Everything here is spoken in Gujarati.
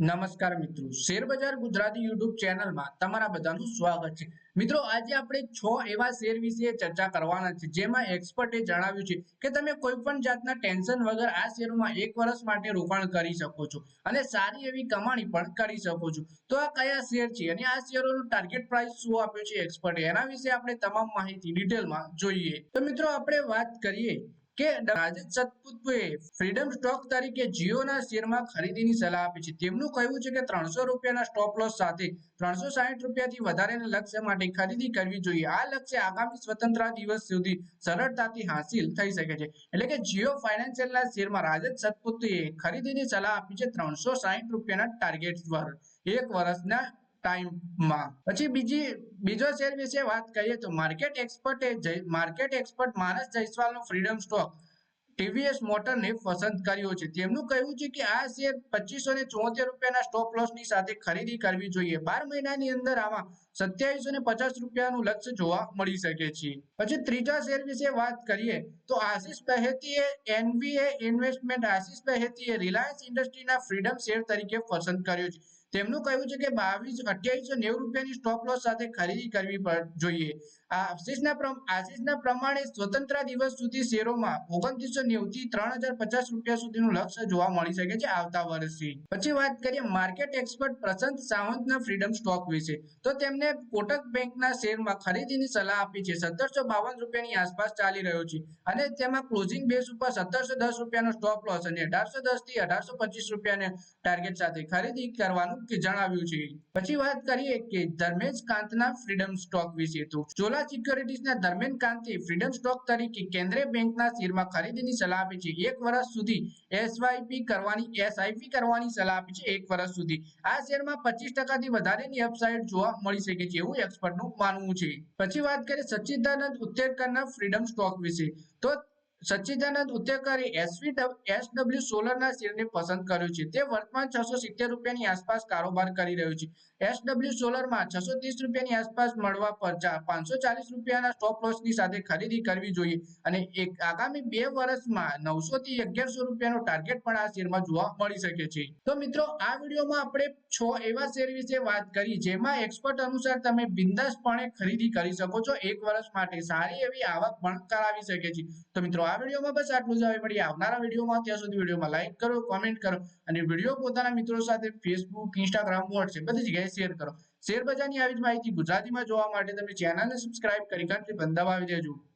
નમસ્કાર મિત્રો. શેર બજાર ગુજરાતી યુટ્યુબ ચેનલમાં તમારા બધાનું સ્વાગત છે. મિત્રો, આજે આપણે છ એવા શેર વિશે ચર્ચા કરવાના છે, જેમાં એક્સપર્ટે જણાવ્યું છે કે તમે કોઈ પણ જાતના ટેન્શન વગર આ શેરમાં એક વર્ષ માટે રોકાણ કરી શકો છો અને સારી એવી કમાણી પણ કરી શકો છો. તો આ કયા શેર છે અને આ શેરોનું ટાર્ગેટ પ્રાઇસ શું આપ્યું છે એક્સપર્ટે એના વિશે આપણે તમામ માહિતી ડિટેલમાં જોઈએ. તો મિત્રો, આપણે વાત કરીએ કે રાજત સતપુતએ ફ્રીડમ સ્ટોક તરીકે જીઓના શેરમાં ખરીદીની સલાહ આપી છે. તેમનું કહેવું છે કે ત્રણસો રૂપિયાના સ્ટોપ લોસ સાથે ત્રણસો સાહીઠ રૂપિયાથી વધારેના લક્ષ્ય માટે ખરીદી કરવી જોઈએ. આ લક્ષ્ય આગામી સ્વતંત્રતા દિવસ સુધી સરળતાથી હાંસિલ થઈ શકે છે. એટલે કે જીઓ ફાઇનાન્શિયલના શેરમાં રાજત સતપુતએ ખરીદીની સલાહ આપી છે ત્રણસો સાહીઠ રૂપિયાના ટાર્ગેટ પર. એક વર્ષના ટાઈમમાં પછી બીજી, બીજો શેર વિશે વાત કરીએ તો માર્કેટ એક્સપર્ટે માર્કેટ એક્સપર્ટ માનસ જયસ્વાલનો ફ્રીડમ સ્ટોક ટીવીએસ મોટરને પસંદ કર્યો છે. તેમનું કહેવું છે કે આ શેર પચીસો ને ચોતેર રૂપિયાના સ્ટોપ લોસની સાથે ખરીદી કરવી જોઈએ. બાર મહિનાની અંદર આમાં સત્યાવીસો ને પચાસ રૂપિયાનું લક્ષ્ય જોવા મળી શકે છે. પછી ત્રીજા શેર વિશે વાત કરીએ તો આશિષ પહેતીએ એનવીએ ઇન્વેસ્ટમેન્ટ આશિષ પહેતીએ રિલાયન્સ ઇન્ડસ્ટ્રીના ફ્રીડમ શેર તરીકે પસંદ કર્યો છે. તેમનું કહેવું છે કે બાવીસ અઠ્યાવીસો નેવું રૂપિયાની સ્ટોપ લોસ સાથે ખરીદી કરવી જોઈએ. આશીષના આશીષના પ્રમાણે સ્વતંત્ર દિવસ સુધી શેરોમાં ઓગણત્રીસો નેવું ત્રણ હજાર પચાસ રૂપિયા સુધીનું લક્ષ્ય જોવા મળી શકે છે આવતા વર્ષથી પછી વાત કરીએ માર્કેટ એક્સપર્ટ પ્રશાંત સાવંતના ફ્રીડમ સ્ટોક વિશે. તો તેમને કોટક બેંકના શેરમાં ખરીદીની સલાહ આપી છે. સત્તરસો બાવન રૂપિયાની આસપાસ ચાલી રહ્યો છે અને તેમાં ક્લોઝિંગ બેઝ ઉપર સત્તરસો દસ રૂપિયાનો સ્ટોપ લોસ અને અઢારસો દસથી અઢારસો પચીસ રૂપિયાને ટાર્ગેટ સાથે ખરીદી કરવાનું જણાવ્યું છે. પછી વાત કરીએ કે ધર્મેશ કાંતના ફ્રીડમ સ્ટોક વિશે તો ચોલા સિક્યોરિટીઝના ધર્મેશ કાંતે ફ્રીડમ સ્ટોક તરીકે કેન્દ્રીય બેંકના શેરમાં ખરીદીની સલાહ આપી છે. એક વર્ષ સુધી એસવાયપી કરવાની એસઆઈપી કરવાની સલાહ આપી છે એક વર્ષ સુધી. આ શેરમાં પચીસ ટકાથી વધારેની અપસાઇડ જોવા મળી શકે છે એવું એક્સપર્ટનું માનવું છે. પછી વાત કરીએ સચ્ચિદાનંદ ઉત્તેરકરના ફ્રીડમ સ્ટોક વિશે. તો સચ્ચિદાનંદ ઉત્તેકરે એસવી એસડબલ્યુ સોલરના શેરને પસંદ કર્યો છે. તે વર્તમાન છસો સિત્તેર રૂપિયાની આસપાસ કારોબાર કરી રહ્યું છે. એસડબલ્યુ સોલરમાં છસો ત્રીસ રૂપિયાની આસપાસ મળવા પર પાંચસો ચાલીસ રૂપિયાના સ્ટોપ લોસની સાથે ખરીદી કરવી જોઈએ. અને એક, આગામી બે વર્ષમાં નવસો થી અગિયારસો રૂપિયાનો ટાર્ગેટ પણ આ શેરમાં જોવા મળી શકે છે. તો મિત્રો, આ વિડીયોમાં આપણે છ એવા શેર વિશે વાત કરી, જેમાં એક્સપર્ટ અનુસાર તમે બિંદાસપણે ખરીદી કરી શકો છો. એક વર્ષ માટે સારી એવી આવક પણ કરાવી શકે છે. તો મિત્રો આ વિડીયોમાં બસ આટલું જ. આવે મળીએ આવનારા વિડીયોમાં. ત્યાં સુધી વિડીયોમાં લાઈક કરો કોમેન્ટ કરો અને વીડિયો પોતાના મિત્રો સાથે ફેસબુક ઇન્સ્ટાગ્રામ વોટ્સએપ બધી જગ્યાએ શેર કરો. શેર બજારની આવી જ માહિતી ગુજરાતીમાં જોવા માટે તમે ચેનલને સબસ્ક્રાઇબ કરી ઘંટી બંધ દબાવી દેજો.